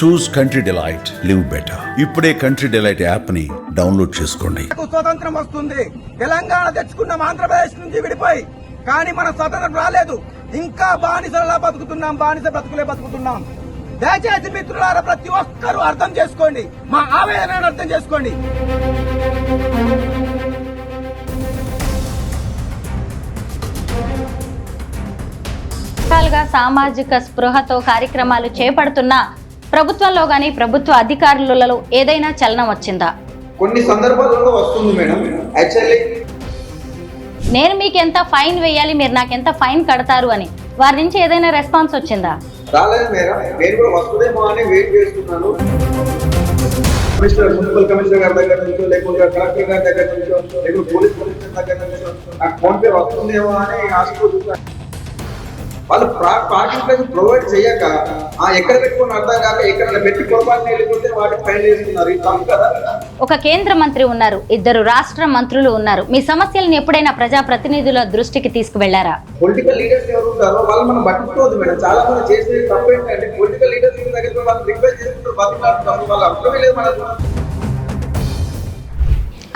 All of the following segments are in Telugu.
Choose Country Delight live better ఇప్పుడే కంట్రీ డిలైట్ యాప్ని డౌన్లోడ్ చేసుకోండి. స్వతంత్రం వస్తుంది. తెలంగాణ తెచ్చుకున్నాం ఆంధ్రప్రదేశ్ నుంచి విడిపోయి. కానీ మన స్వతంత్రం రాలేదు. ఇంకా బానిసలా బతుకుతున్నాం. బానిస బ్రతుకులే బతుకుతున్నాం. దయచేసి మిత్రులారా ప్రతి ఒక్కరూ అర్థం చేసుకోండి. మా ఆవేదనను అర్థం చేసుకోండి. రకాలుగా సామాజిక స్పృహతో కార్యక్రమాలు చేపడుతున్న ప్రభుత్వంలో గాని ప్రభుత్వ అధికారులలో ఏదైనా చలనం వచ్చిందా? కొన్ని సందర్భాలలో వస్తుంది మేడం. యాక్చువల్లీ నేను మీకు ఎంత ఫైన్ వేయాలి మీరు నాకు ఎంత ఫైన్ కడతారు అని వారి నుంచి ఏదైనా రెస్పాన్స్ వచ్చిందా? రాలేదు మేడం. నేను కూడా వస్తుందేమో అని వెయిట్ చేస్తున్నాను. కమిషనర్ మున్సిపల్ కమిషనర్ గారి దగ్గర నుంచో లేకుంటే కలెక్టర్ గారి దగ్గర నుంచో లేకుంటే పోలీస్ కమిషనర్ దగ్గర నుంచో నాకు ఫోన్ పే వస్తుందేమో అని ఆశపోతున్నాను వాళ్ళు పార్కింగ్ ప్లేస్ ప్రొవైడ్ చేయక ఆ ఎక్కడ పెట్టుకుని అర్థం కాక ఎక్కడ పెట్టి పొరపాటు వెళ్ళిపోతే వాటికి ఫైన్ వేస్తున్నారు ఇది తప్పు కదా? ఒక కేంద్ర మంత్రి ఉన్నారు. ఇద్దరు రాష్ట్ర మంత్రులు ఉన్నారు. మీ సమస్యలను ఎప్పుడైనా ప్రజా ప్రతినిధుల దృష్టికి తీసుకువెళ్ళారా? పొలిటికల్ లీడర్స్ ఎవరు ఉంటారో వాళ్ళు మనం పట్టించుకోవద్దు మేడం. చాలా మంది చేసేది తప్పు ఏంటంటే పొలిటికల్ లీడర్స్ దగ్గర వాళ్ళు రిక్వెస్ట్ చేసుకుంటారు బతిమాడుతున్నారు వాళ్ళు అర్థమే లేదు మనకు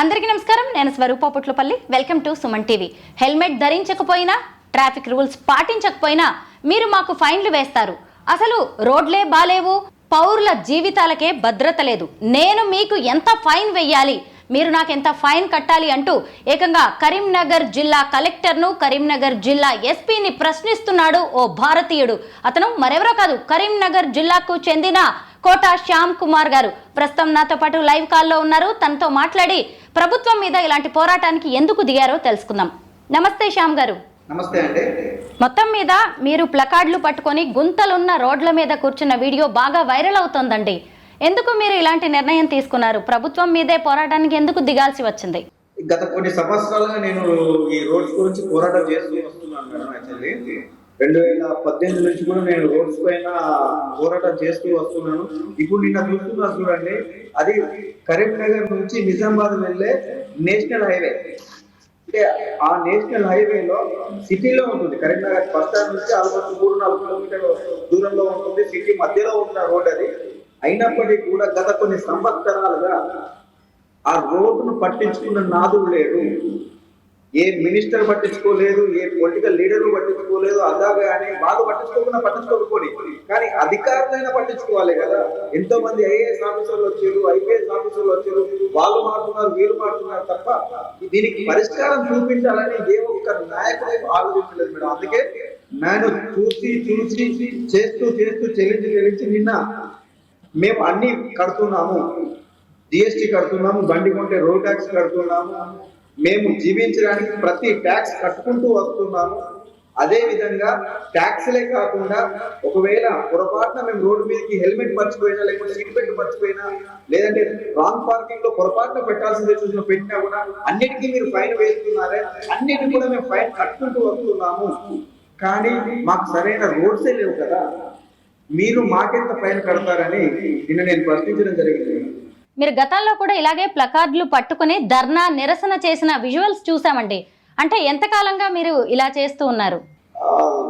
అందరికీ నమస్కారం. నేను Swaroopa Putlapalli. Welcome to Suman TV helmet ధరించకపోయినా traffic rules పాటించకపోయినా మీరు మాకు ఫైన్లు వేస్తారు. అసలు రోడ్లే బాలేవు పౌరుల జీవితాలకే భద్రత లేదు. నేను మీకు ఎంత ఫైన్ వెయ్యాలి మీరు నాకు ఎంత ఫైన్ కట్టాలి అంటూ ఏకంగా కరీంనగర్ జిల్లా కలెక్టర్ను కరీంనగర్ జిల్లా ఎస్పీని ప్రశ్నిస్తున్నాడు ఓ భారతీయుడు. అతను మరెవరో కాదు కరీంనగర్ జిల్లాకు చెందిన కోట శ్యామ్ కుమార్ గారు. ప్రస్తుతం నాతో పాటు లైవ్ కాల్లో ఉన్నారు. తనతో మాట్లాడి ప్రభుత్వం మీద ఇలాంటి పోరాటానికి ఎందుకు దిగారో తెలుసుకుందాం. నమస్తే శ్యామ్ గారు. నమస్తే అండి. మొత్తం మీద మీరు ప్లకార్డులు పట్టుకొని గుంతలున్న రోడ్ల మీద కూర్చున్న వీడియో బాగా వైరల్ అవుతోందండి. ఎందుకు మీరు ఇలాంటి నిర్ణయం తీసుకున్నారు? ప్రభుత్వం మీదే పోరాటానికి ఎందుకు దిగాల్సి వచ్చింది? గత కొన్ని సంవత్సరాలుగా నేను ఈ రోడ్స్ గురించి పోరాటం చేస్తూ వస్తున్నాను మేడం యాక్చువల్లీ. రెండు వేల పద్దెనిమిది నుంచి కూడా నేను రోడ్స్ పైన పోరాటం చేస్తూ వస్తున్నాను. ఇప్పుడు నిన్న చూస్తున్నారు చూడండి అది కరీంనగర్ నుంచి నిజామాబాద్ వెళ్ళే నేషనల్ హైవే. ఆ నేషనల్ హైవేలో సిటీలో ఉంటుంది. కరీంనగర్ బస్ స్టాండ్ నుంచి ఆల్మోస్ట్ మూడు నాలుగు కిలోమీటర్ల దూరంలో ఉంటుంది. సిటీ మధ్యలో ఉన్న రోడ్ అది. అయినప్పటికీ కూడా గత కొన్ని సంవత్సరాలుగా ఆ రోడ్డును పట్టించుకున్న నాదుడు లేడు. ఏ మినిస్టర్ పట్టించుకోలేదు ఏ పొలిటికల్ లీడర్ పట్టించుకోలేదు అందాగా అని వాళ్ళు పట్టించుకోకుండా పట్టించుకోకపోని కానీ అధికారులైనా పట్టించుకోవాలి కదా. ఎంతో మంది ఐఏఎస్ ఆఫీసర్లు వచ్చారు ఐపీఎస్ ఆఫీసర్లు వచ్చారు వాళ్ళు మారుతున్నారు వీళ్ళు మారుతున్నారు తప్ప దీనికి పరిష్కారం చూపించాలని ఏ ఒక్క నాయకుడు ఆలోచించలేదు మేడం. అందుకే నేను చూసి చూసి చేస్తూ చేస్తూ చెల్లించి చెల్లించి నిన్న మేము అన్ని కడుతున్నాము. జిఎస్టీ కడుతున్నాము బండి కొంటే రోడ్ ట్యాక్స్ కడుతున్నాము. మేము జీవించడానికి ప్రతి ట్యాక్స్ కట్టుకుంటూ వస్తున్నాము. అదే విధంగా ట్యాక్స్లే కాకుండా ఒకవేళ పొరపాటున మేము రోడ్డు మీదకి హెల్మెట్ మర్చిపోయినా లేకపోతే సీట్ బెల్ట్ మర్చిపోయినా లేదంటే రాంగ్ పార్కింగ్లో పొరపాటున పెట్టాల్సింది చూసిన పెట్టినా కూడా అన్నిటికీ మీరు ఫైన్ వేస్తున్నారే. అన్నిటికీ కూడా మేము ఫైన్ కట్టుకుంటూ వస్తున్నాము. కానీ మాకు సరైన రోడ్సే లేవు కదా. మీరు మాకెంత ఫైన్ కడతారని నిన్న నేను ప్రశ్నించడం జరిగింది. మీరు గతంలో కూడా ఇలాగే ప్లకార్డులు పట్టుకుని ధర్నా నిరసన చేసిన విజువల్స్ చూసామండి అంటే ఎంతకాలంగా మీరు ఇలా చేస్తూ ఉన్నారు?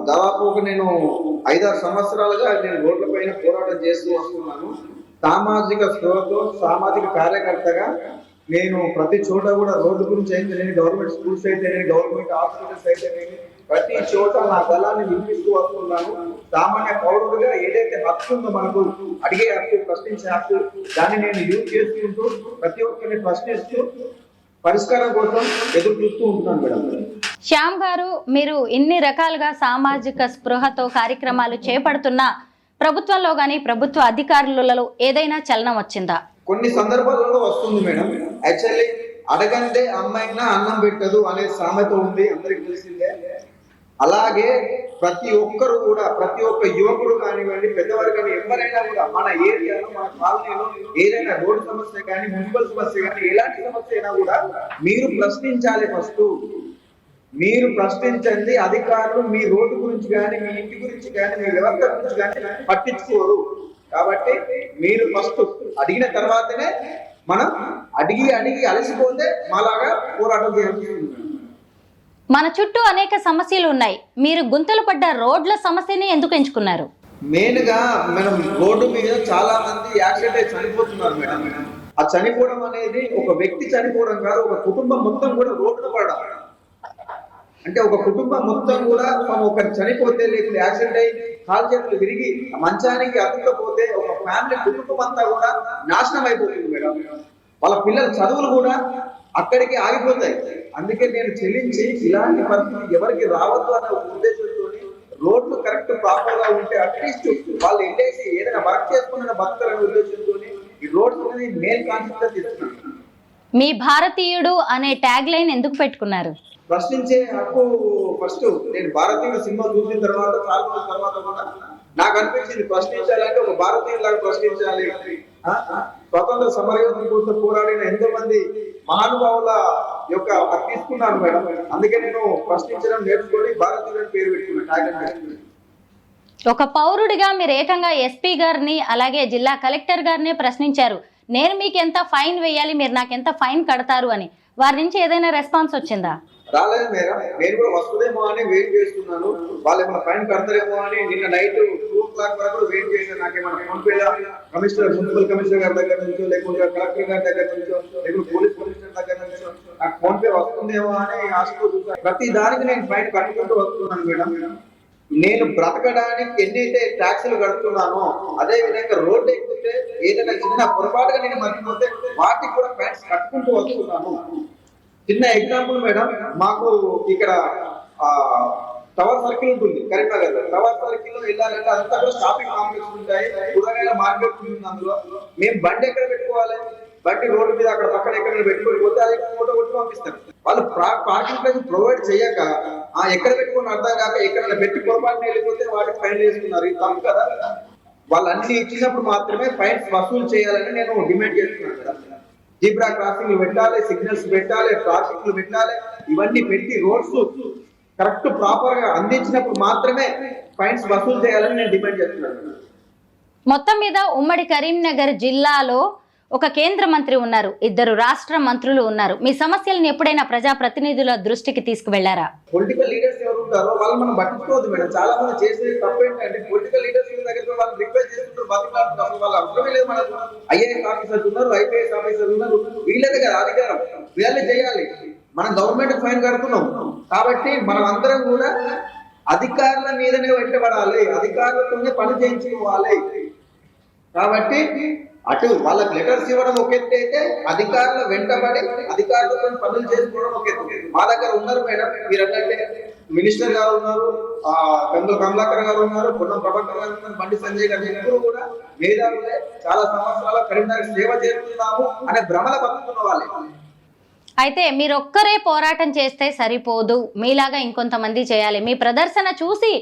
దాదాపు నేను ఐదారు సంవత్సరాలుగా నేను రోడ్ల పైన పోరాటం చేస్తూ వస్తున్నాను. సామాజిక స్పృహతో సామాజిక కార్యకర్తగా నేను ప్రతి చోట కూడా రోడ్డు గురించి అయితే నేను గవర్నమెంట్ స్కూల్స్ అయితే నేను గవర్నమెంట్ హాస్పిటల్స్ అయితే నేను ప్రతి చోట నా దళాన్ని వినిపిస్తూ వస్తున్నాను. సామాన్య పౌరుడుగా ఏదైతే హక్కు ఉందో మనకు అడిగే హక్కు ప్రశ్నించే హక్కు దాన్ని నేను యూజ్ చేసుకుంటూ ప్రతి ఒక్కరిని ప్రశ్నిస్తూ పరిష్కారం కోసం ఎదురు చూస్తూ ఉంటున్నాను మేడం. శ్యామ్ గారు మీరు ఇన్ని రకాలుగా సామాజిక స్పృహతో కార్యక్రమాలు చేపడుతున్నా ప్రభుత్వంలో కానీ ప్రభుత్వ అధికారులలో ఏదైనా చలనం వచ్చిందా? కొన్ని సందర్భాలలో వస్తుంది మేడం. యాక్చువల్లీ అడగంటే అమ్మాయినా అన్నం పెట్టదు అనే సామెత ఉంది అందరికి తెలిసిందే. అలాగే ప్రతి ఒక్కరు కూడా ప్రతి ఒక్క యువకుడు కానివ్వండి పెద్దవారు కానీ ఎవరైనా కూడా మన ఏరియాలో మన కాలనీలో ఏదైనా రోడ్డు సమస్య కానీ మున్సిపల్ సమస్య కానీ ఎలాంటి సమస్య అయినా కూడా మీరు ప్రశ్నించాలి ఫస్ట్ మీరు ప్రశ్నించండి అధికారులు మీ రోడ్డు గురించి కానీ మీ ఇంటి గురించి కానీ మీ వ్యవస్థ గురించి కానీ పట్టించుకోరు. కాబట్టి మీరు ఫస్ట్ అడిగిన తర్వాతనే మనం అడిగి అడిగి అలసిపోతే మాలాగా పోరాటం చేయాల్సి మన చుట్టూ అనేక సమస్యలు ఉన్నాయి. మీరు గుంతలు పడ్డ రోడ్ల సమస్యని ఎందుకు ఎంచుకున్నారు? మెయిన్గా మనం రోడ్డు మీద చాలా మంది యాక్సిడెంట్ అయి చనిపోతున్నారు మేడం. ఆ చనిపోవడం అనేది ఒక వ్యక్తి చనిపోవడం కాదు ఒక కుటుంబం మొత్తం కూడా రోడ్డు పడడం. అంటే ఒక కుటుంబం మొత్తం కూడా మనం ఒకరు చనిపోతే లేకుంటే యాక్సిడెంట్ అయి కాలు చేతులు విరిగి మంచానికి అతుక్కపోతే ఒక ఫ్యామిలీ కుటుంబం అంతా కూడా నాశనం అయిపోతుంది మేడం. వాళ్ళ పిల్లల చదువులు కూడా అక్కడికి ఆగిపోతాయి. అందుకే నేను చెల్లించి ఇలాంటి పరిస్థితి ఎవరికి రావద్దు అనే ఉద్దేశంతో రోడ్లు కరెక్ట్ ప్రాపర్గా ఉంటే అట్లీస్ట్ వాళ్ళు వెళ్ళేసి ఏదైనా వర్క్ చేసుకున్న బతకాలనే ఉద్దేశంతో ఈ రోడ్స్ అనేది మెయిన్ కాన్సెప్ట్గా తీసుకున్నాను. మీ భారతీయుడు అనే ట్యాగ్ లైన్ ఎందుకు పెట్టుకున్నారు? ప్రశ్నించే హక్కు ఫస్ట్ నేను భారతీయుడు సినిమా చూసిన తర్వాత చాలా రోజుల తర్వాత కూడా నాకు అనిపించింది ప్రశ్నించాలంటే ఒక భారతీయులాగా ప్రశ్నించాలి? స్వతంత్ర సమరయోధుల కోసం పోరాడిన ఎంతో మంది మహానుభావుల యొక్క అది తీసుకున్నాను మేడం. అందుకే నేను ప్రశ్నించడం నేర్చుకొని భారతీయుడు పేరు పెట్టుకున్నాను. ట్యాగ్ ఒక పౌరుడిగా మీరు ఏకంగా ఎస్పీ గారిని అలాగే జిల్లా కలెక్టర్ గారిని ప్రశ్నించారు. నేను మీకు ఎంత ఫైన్ వేయాలి మీరు నాకు ఎంత ఫైన్ కడతారు అని. వారి నుంచి ఏదైనా రెస్పాన్స్ వచ్చిందా? రాలేదు మేడం. నేను కూడా వస్తుందేమో అని వెయిట్ చేస్తున్నాను. వాళ్ళు ఏమైనా ఫైన్ కడతారేమో అని నిన్న నైట్ టూ ఓ క్లాక్ వరకు కూడా వెయిట్ చేశాను నాకు ఏమైనా phone pay commissioner municipal commissioner గారి దగ్గర నుంచో లేకుంటే కలెక్టర్ గారి దగ్గర నుంచో లేకుంటే పోలీస్ కమిషనర్ దగ్గర నుంచో నాకు ఫోన్ పే వస్తుందేమో అని ఆశతో చూసాను ప్రతి దానికి నేను ఫైన్ కట్టుకుంటూ వస్తున్నాను మేడం. నేను బ్రతకడానికి ఎన్నైతే ట్యాక్సులు కడుతున్నానో అదే విధంగా రోడ్డు ఎక్కితే ఏదైనా చిన్న పొరపాటుగా నేను మర్చిపోతే వాటికి కూడా ఫైన్స్ కట్టుకుంటూ వస్తున్నాను. చిన్న ఎగ్జాంపుల్ మేడం మాకు ఇక్కడ టవర్ సర్కిల్ ఉంటుంది కరీంనగర్లో టవర్ సర్కిల్లో వెళ్ళాలంటే అంతా కూడా షాపింగ్ కాంప్లెక్స్ ఉంటాయి కూరగాయల మార్కెట్ ఉంటుంది అందులో. మేము బండి ఎక్కడ పెట్టుకోవాలి? బండి రోడ్డు మీద అక్కడ పక్కన ఎక్కడ పెట్టుకొని పోతే అది ఫోటో కొట్టి పంపిస్తాం వాళ్ళు పార్కింగ్ ప్లేస్ ప్రొవైడ్ చేయక ఆ ఎక్కడ పెట్టుకుని అర్థం కాక ఎక్కడ పెట్టి పొరపాటున వెళ్ళిపోతే వాటికి ఫైన్ వేసుకున్నారు ఇది తప్పు కదా. వాళ్ళు అన్ని ఇచ్చినప్పుడు మాత్రమే ఫైన్స్ వసూలు చేయాలని నేను డిమాండ్ చేస్తున్నాను మేడం జీబ్రా క్రాసింగ్ పెట్టాలి సిగ్నల్స్ పెట్టాలి ట్రాఫిక్ పెట్టాలి ఇవన్నీ పెట్టి రోడ్స్ కరెక్ట్ ప్రాపర్గా అందించినప్పుడు మాత్రమే ఫైన్స్ వసూలు చేయాలని నేను డిమాండ్ చేస్తున్నాను. మొత్తం మీద ఉమ్మడి కరీంనగర్ జిల్లాలో ఒక కేంద్ర మంత్రి ఉన్నారు ఇద్దరు రాష్ట్ర మంత్రులు ఉన్నారు. మీ సమస్యలను ఎప్పుడైనా ప్రజా ప్రతినిధుల దృష్టికి తీసుకువెళ్ళారా? పొలిటికల్ లీడర్స్ ఎవరు ఉంటారో వాళ్ళు మనం పట్టించుకోవద్దు మేడం. చాలా మంది చేసేది తప్పేంటంటే పొలిటికల్ లీడర్స్ దగ్గర వాళ్ళు రిక్వెస్ట్ చేస్తుంటారు బతికిలాడుతుంటారు అసలు వాళ్ళు అవసరమే లేదు మనకు. ఐఏఎస్ ఆఫీసర్స్ ఉన్నారు ఐపీఎస్ ఆఫీసర్స్ ఉన్నారు. వీళ్ళదే కదా అధికారం. వీళ్ళే చేయాలి. మనం గవర్నమెంట్ ఫైన్ కడుతున్నాం. కాబట్టి మనం అందరం కూడా అధికారుల మీదనే వెంటబడాలి అధికారులతోనే పని చేయించుకోవాలి. కాబట్టి అటు వాళ్ళకి లెటర్స్ ఇవ్వడం ఒక ఎత్తు అయితే అధికారుల వెంటబడి అధికారులతో పనులు చేసుకోవడం ఒక ఎత్తు. మా దగ్గర ఉన్నారు మేడం మీరు అన్నట్టే మినిస్టర్ గారు ఉన్నారు ఆ గంగుల కమలాకర్ గారు ఉన్నారు పొన్నం ప్రభాకర్ గారు ఉన్నారు బండి సంజయ్ గారు ఎప్పుడు కూడా మేధావులే. చాలా సంవత్సరాల కరీంనగర్ సేవ చేస్తున్నాము అనే భ్రమల బతుకుతున్న వాళ్ళే. అయితే మీరు ఒక్కరే పోరాటం చేస్తే సరిపోదు. మీలాగా ఇంకొంతమంది చేయాలి. మీ ప్రదర్శన చూసి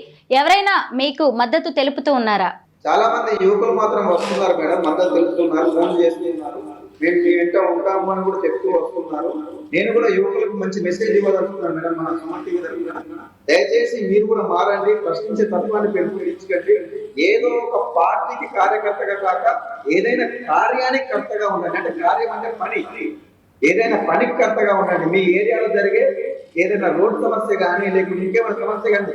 ఎవరైనా మీకు మద్దతు తెలుపుతూ ఉన్నారా? చాలా మంది యువకులు మాత్రం వస్తున్నారు మేడం మద్దతు తెలుపుతున్నారు ఫోన్ చేస్తున్నారు. మేము మీ వెంట ఉంటాము అని కూడా చెప్తూ వస్తున్నారు. నేను కూడా యువకులకు మంచి మెసేజ్ ఇవ్వదలుచుకున్నాను మేడం మన సుమన్ టీవీ తరఫున. దయచేసి మీరు కూడా మారండి ప్రశ్నించే తత్వాన్ని పెంపొందించకండి ఏదో ఒక పార్టీకి కార్యకర్తగా కాక ఏదైనా కార్యానికి కర్తగా ఉండండి. అంటే కార్యం అంటే పని. ఏదైనా పనికి కర్తగా ఉండండి. మీ ఏరియాలో జరిగే ఏదైనా రోడ్ సమస్య కానీ లేకుంటే ఇంకేమైనా సమస్య కానీ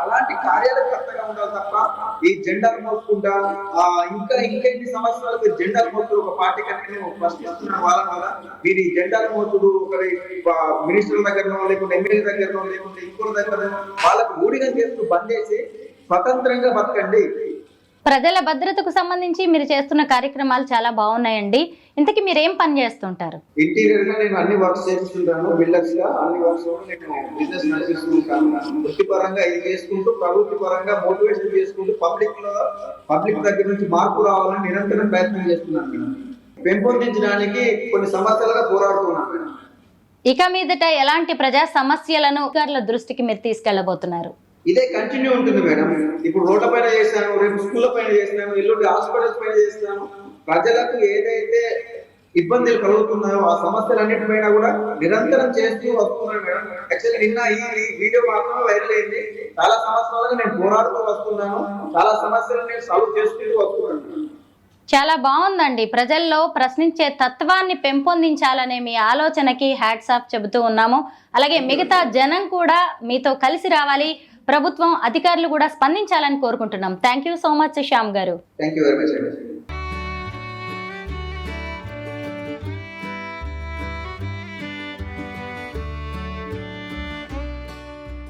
అలాంటి కార్యాలకర్తగా ఉండాలి తప్ప ఈ జెండాలు మోసుకుంటా ఆ, ఇంకా ఇంకెన్ని సంవత్సరాలు మీరు జెండాలు మోస్తూ ఒక పార్టీ కంటే మేము ప్రశ్నిస్తున్న వాళ్ళ వల్ల మీరు ఈ జెండాలు మోసుడు ఒకరి మినిస్టర్ల దగ్గరనో లేకుంటే ఎమ్మెల్యే దగ్గరనో లేకుంటే ఇంకోటి దగ్గరనో వాళ్ళకు ఊడిగా చేస్తూ బంద్ చేసి స్వతంత్రంగా బతకండి. ప్రజల భద్రతకు సంబంధించి మీరు చేస్తున్న కార్యక్రమాలు చాలా బాగున్నాయండి. ఇంతకీ మీరు ఏం పని చేస్తుంటారు? ఇంటీరియర్గా నేను అన్ని వర్క్స్ చేస్తుంటాను బిల్డర్స్గా అన్ని వర్క్స్ నేను బిజినెస్ నడిపిస్తుంటాను వృత్తిపరంగా ఇది చేసుకుంటూ ప్రభుత్వ పరంగా మోటివేషన్ చేసుకుంటూ పబ్లిక్లో పబ్లిక్ దగ్గర నుంచి మార్పు రావాలని నిరంతరం ప్రయత్నం చేస్తున్నాను పెంపొందించడానికి కొన్ని సమస్యలుగా పోరాడుతున్నాను ఇక మీదట ఎలాంటి ప్రజా సమస్యలను అధికారుల దృష్టికి మీరు తీసుకెళ్ళబోతున్నారు ఇదే కంటిన్యూ ఉంటుంది మేడం. ఇప్పుడు రోడ్ల పైన చేస్తాను రేపు స్కూళ్ళ పైన చేస్తాను ఎల్లుండి హాస్పిటల్స్ పైన చేస్తాను ప్రజలకు ఏదైతే ఇబ్బందులు కలుగుతున్నాయో ఆ సమస్యలన్నిటిపైన కూడా నిరంతరం చేస్తూ వస్తున్నాను మేడం. యాక్చువల్లీ నిన్న ఈ వీడియో మాత్రమే వైరల్ అయింది. చాలా సంవత్సరాలుగా నేను పోరాడుతూ వస్తున్నాను. చాలా సమస్యలు నేను సాల్వ్ చేసుకుంటూ వస్తున్నాను. చాలా బాగుందండి. ప్రజల్లో ప్రశ్నించే తత్వాన్ని పెంపొందించాలనే మీ ఆలోచనకి హ్యాట్సాప్ చెబుతూ ఉన్నాము. అలాగే మిగతా జనం కూడా మీతో కలిసి రావాలి. ప్రభుత్వం అధికారులు కూడా స్పందించాలని కోరుకుంటున్నాం. Thank you so much Shyam garu.